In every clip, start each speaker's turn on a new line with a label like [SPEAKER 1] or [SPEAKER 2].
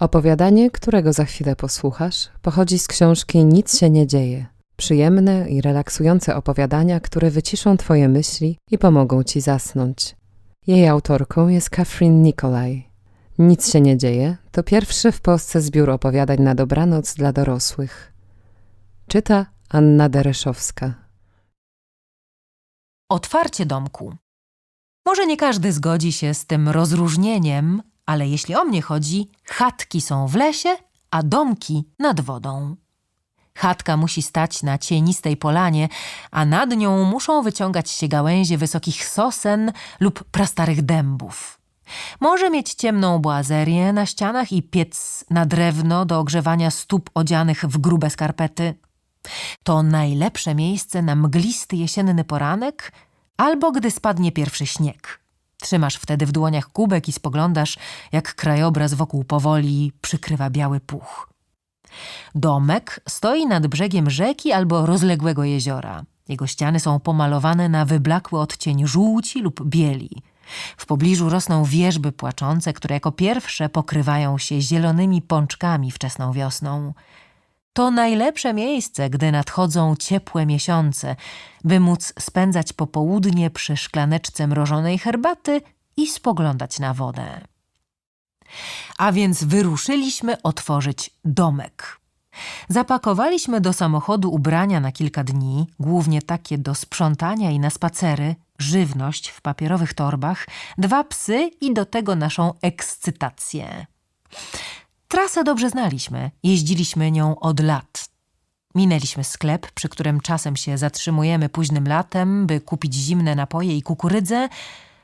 [SPEAKER 1] Opowiadanie, którego za chwilę posłuchasz, pochodzi z książki Nic się nie dzieje. Przyjemne i relaksujące opowiadania, które wyciszą Twoje myśli i pomogą Ci zasnąć. Jej autorką jest Catherine Nicolaj. Nic się nie dzieje to pierwszy w Polsce zbiór opowiadań na dobranoc dla dorosłych. Czyta Anna Dereszowska.
[SPEAKER 2] Otwarcie domku. Może nie każdy zgodzi się z tym rozróżnieniem, ale jeśli o mnie chodzi, chatki są w lesie, a domki nad wodą. Chatka musi stać na cienistej polanie, a nad nią muszą wyciągać się gałęzie wysokich sosen lub prastarych dębów. Może mieć ciemną boazerię na ścianach i piec na drewno do ogrzewania stóp odzianych w grube skarpety. To najlepsze miejsce na mglisty jesienny poranek albo gdy spadnie pierwszy śnieg. Trzymasz wtedy w dłoniach kubek i spoglądasz, jak krajobraz wokół powoli przykrywa biały puch. Domek stoi nad brzegiem rzeki albo rozległego jeziora. Jego ściany są pomalowane na wyblakły odcień żółci lub bieli. W pobliżu rosną wierzby płaczące, które jako pierwsze pokrywają się zielonymi pączkami wczesną wiosną. To najlepsze miejsce, gdy nadchodzą ciepłe miesiące, by móc spędzać popołudnie przy szklaneczce mrożonej herbaty i spoglądać na wodę. A więc wyruszyliśmy otworzyć domek. Zapakowaliśmy do samochodu ubrania na kilka dni, głównie takie do sprzątania i na spacery, żywność w papierowych torbach, dwa psy i do tego naszą ekscytację. Trasę dobrze znaliśmy, jeździliśmy nią od lat. Minęliśmy sklep, przy którym czasem się zatrzymujemy późnym latem, by kupić zimne napoje i kukurydzę,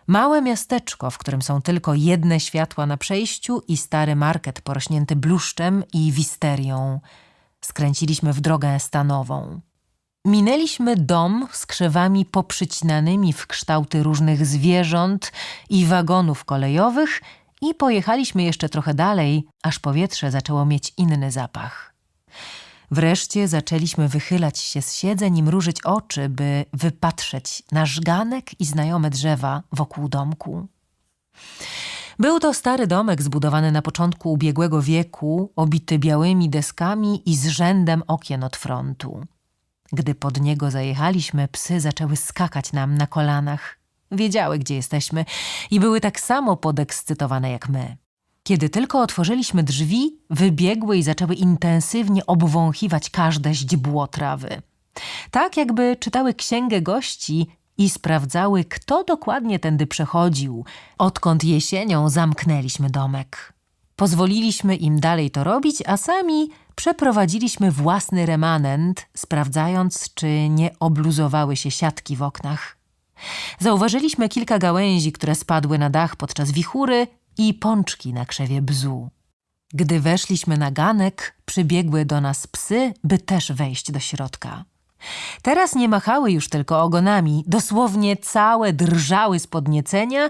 [SPEAKER 2] małe miasteczko, w którym są tylko jedne światła na przejściu i stary market porośnięty bluszczem i wisterią. Skręciliśmy w drogę stanową. Minęliśmy dom z krzewami poprzycinanymi w kształty różnych zwierząt i wagonów kolejowych i pojechaliśmy jeszcze trochę dalej, aż powietrze zaczęło mieć inny zapach. Wreszcie zaczęliśmy wychylać się z siedzeń i mrużyć oczy, by wypatrzeć nasz ganek i znajome drzewa wokół domku. Był to stary domek zbudowany na początku ubiegłego wieku, obity białymi deskami i z rzędem okien od frontu. Gdy pod niego zajechaliśmy, psy zaczęły skakać nam na kolanach. Wiedziały, gdzie jesteśmy i były tak samo podekscytowane jak my. Kiedy tylko otworzyliśmy drzwi, wybiegły i zaczęły intensywnie obwąchiwać każde źdźbło trawy. Tak jakby czytały księgę gości i sprawdzały, kto dokładnie tędy przechodził, odkąd jesienią zamknęliśmy domek. Pozwoliliśmy im dalej to robić, a sami przeprowadziliśmy własny remanent, sprawdzając, czy nie obluzowały się siatki w oknach. Zauważyliśmy kilka gałęzi, które spadły na dach podczas wichury i pączki na krzewie bzu. Gdy weszliśmy na ganek, przybiegły do nas psy, by też wejść do środka. Teraz nie machały już tylko ogonami, dosłownie całe drżały z podniecenia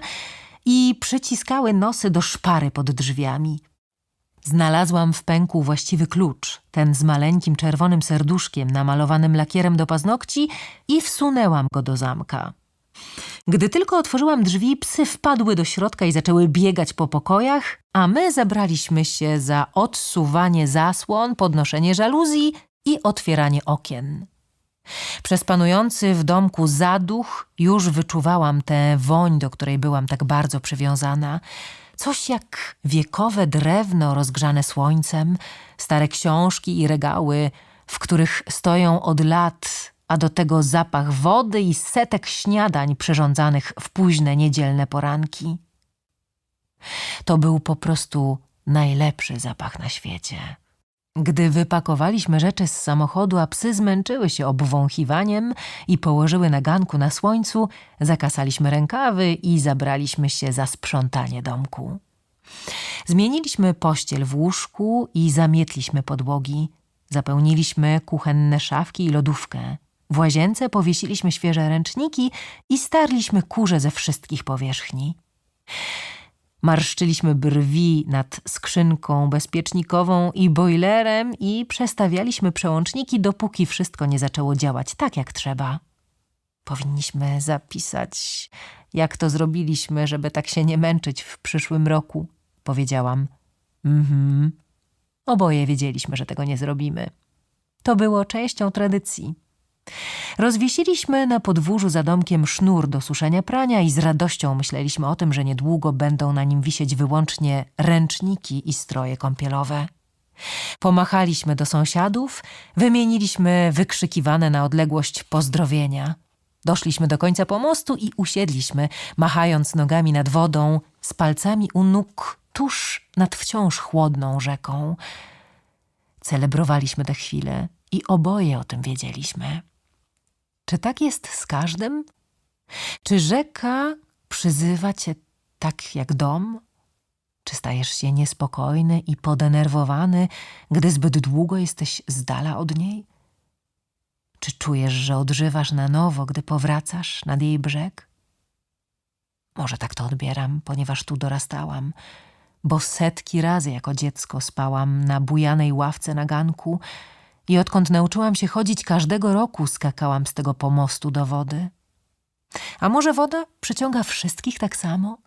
[SPEAKER 2] i przyciskały nosy do szpary pod drzwiami. Znalazłam w pęku właściwy klucz, ten z maleńkim czerwonym serduszkiem namalowanym lakierem do paznokci i wsunęłam go do zamka. Gdy tylko otworzyłam drzwi, psy wpadły do środka i zaczęły biegać po pokojach, a my zabraliśmy się za odsuwanie zasłon, podnoszenie żaluzji i otwieranie okien. Przez panujący w domku zaduch już wyczuwałam tę woń, do której byłam tak bardzo przywiązana. Coś jak wiekowe drewno rozgrzane słońcem, stare książki i regały, w których stoją od lat a do tego zapach wody i setek śniadań przyrządzanych w późne niedzielne poranki. To był po prostu najlepszy zapach na świecie. Gdy wypakowaliśmy rzeczy z samochodu, a psy zmęczyły się obwąchiwaniem i położyły na ganku na słońcu, zakasaliśmy rękawy i zabraliśmy się za sprzątanie domku. Zmieniliśmy pościel w łóżku i zamietliśmy podłogi. Zapełniliśmy kuchenne szafki i lodówkę. W łazience powiesiliśmy świeże ręczniki i starliśmy kurze ze wszystkich powierzchni. Marszczyliśmy brwi nad skrzynką bezpiecznikową i bojlerem i przestawialiśmy przełączniki, dopóki wszystko nie zaczęło działać tak, jak trzeba. Powinniśmy zapisać, jak to zrobiliśmy, żeby tak się nie męczyć w przyszłym roku, powiedziałam. Mhm. Oboje wiedzieliśmy, że tego nie zrobimy. To było częścią tradycji. Rozwiesiliśmy na podwórzu za domkiem sznur do suszenia prania i z radością myśleliśmy o tym, że niedługo będą na nim wisieć wyłącznie ręczniki i stroje kąpielowe. Pomachaliśmy do sąsiadów, wymieniliśmy wykrzykiwane na odległość pozdrowienia. Doszliśmy do końca pomostu i usiedliśmy, machając nogami nad wodą, z palcami u nóg tuż nad wciąż chłodną rzeką. Celebrowaliśmy tę chwilę i oboje o tym wiedzieliśmy. Czy tak jest z każdym? Czy rzeka przyzywa cię tak jak dom? Czy stajesz się niespokojny i podenerwowany, gdy zbyt długo jesteś z dala od niej? Czy czujesz, że odżywasz na nowo, gdy powracasz nad jej brzeg? Może tak to odbieram, ponieważ tu dorastałam, bo setki razy jako dziecko spałam na bujanej ławce na ganku i odkąd nauczyłam się chodzić, każdego roku skakałam z tego pomostu do wody. A może woda przyciąga wszystkich tak samo?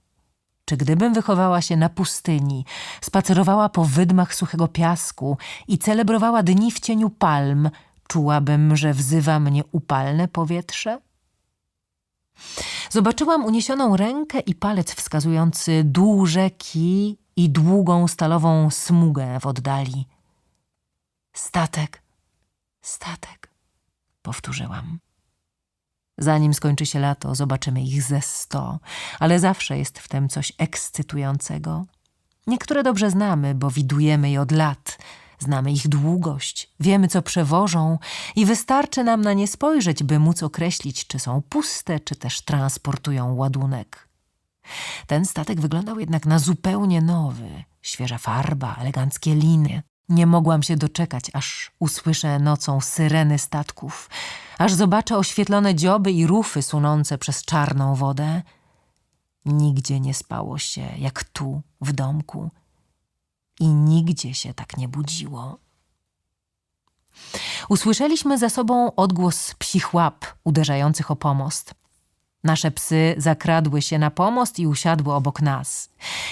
[SPEAKER 2] Czy gdybym wychowała się na pustyni, spacerowała po wydmach suchego piasku i celebrowała dni w cieniu palm, czułabym, że wzywa mnie upalne powietrze? Zobaczyłam uniesioną rękę i palec wskazujący dół rzeki i długą stalową smugę w oddali. Statek, statek, powtórzyłam. Zanim skończy się lato, zobaczymy ich ze sto, ale zawsze jest w tym coś ekscytującego. Niektóre dobrze znamy, bo widujemy je od lat. Znamy ich długość, wiemy, co przewożą i wystarczy nam na nie spojrzeć, by móc określić, czy są puste, czy też transportują ładunek. Ten statek wyglądał jednak na zupełnie nowy. Świeża farba, eleganckie liny. Nie mogłam się doczekać, aż usłyszę nocą syreny statków, aż zobaczę oświetlone dzioby i rufy sunące przez czarną wodę. Nigdzie nie spało się jak tu, w domku. I nigdzie się tak nie budziło. Usłyszeliśmy za sobą odgłos psich łap uderzających o pomost. Nasze psy zakradły się na pomost i usiadły obok nas.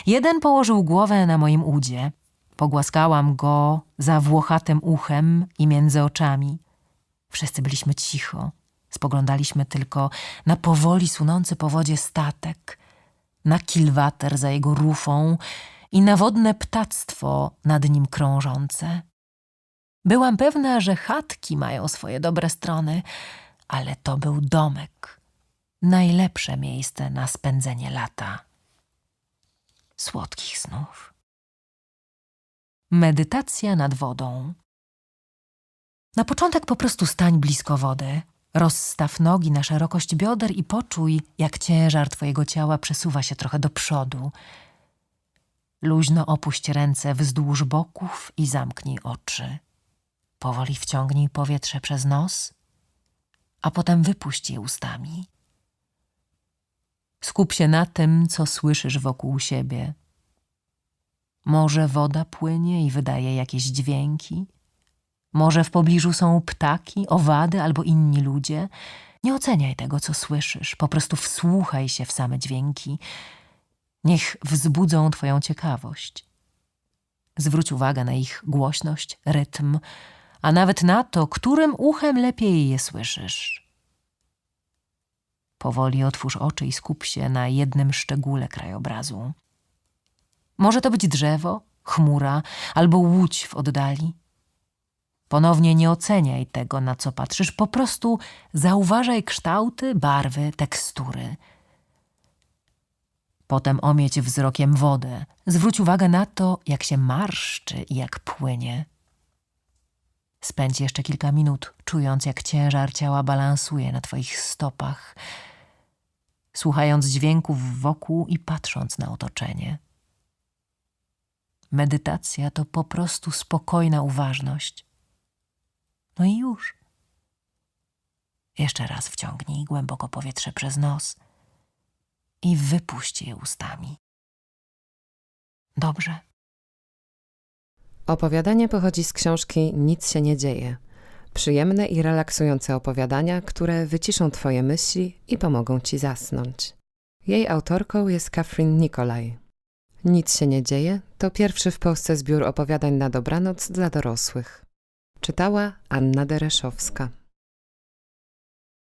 [SPEAKER 2] Jeden położył głowę na moim udzie. Pogłaskałam go za włochatym uchem i między oczami. Wszyscy byliśmy cicho. Spoglądaliśmy tylko na powoli sunący po wodzie statek, na kilwater za jego rufą i na wodne ptactwo nad nim krążące. Byłam pewna, że chatki mają swoje dobre strony, ale to był domek. Najlepsze miejsce na spędzenie lata. Słodkich snów. Medytacja nad wodą. Na początek po prostu stań blisko wody. Rozstaw nogi na szerokość bioder i poczuj, jak ciężar twojego ciała przesuwa się trochę do przodu. Luźno opuść ręce wzdłuż boków i zamknij oczy. Powoli wciągnij powietrze przez nos, a potem wypuść je ustami. Skup się na tym, co słyszysz wokół siebie. Może woda płynie i wydaje jakieś dźwięki? Może w pobliżu są ptaki, owady albo inni ludzie? Nie oceniaj tego, co słyszysz, po prostu wsłuchaj się w same dźwięki. Niech wzbudzą Twoją ciekawość. Zwróć uwagę na ich głośność, rytm, a nawet na to, którym uchem lepiej je słyszysz. Powoli otwórz oczy i skup się na jednym szczególe krajobrazu. Może to być drzewo, chmura albo łódź w oddali. Ponownie nie oceniaj tego, na co patrzysz, po prostu zauważaj kształty, barwy, tekstury. Potem omieć wzrokiem wodę. Zwróć uwagę na to, jak się marszczy i jak płynie. Spędź jeszcze kilka minut, czując, jak ciężar ciała balansuje na twoich stopach, słuchając dźwięków wokół i patrząc na otoczenie. Medytacja to po prostu spokojna uważność. No i już. Jeszcze raz wciągnij głęboko powietrze przez nos i wypuść je ustami. Dobrze.
[SPEAKER 1] Opowiadanie pochodzi z książki Nic się nie dzieje. Przyjemne i relaksujące opowiadania, które wyciszą Twoje myśli i pomogą Ci zasnąć. Jej autorką jest Catherine Nicolaj. Nic się nie dzieje to pierwszy w Polsce zbiór opowiadań na dobranoc dla dorosłych. Czytała Anna Dereszowska.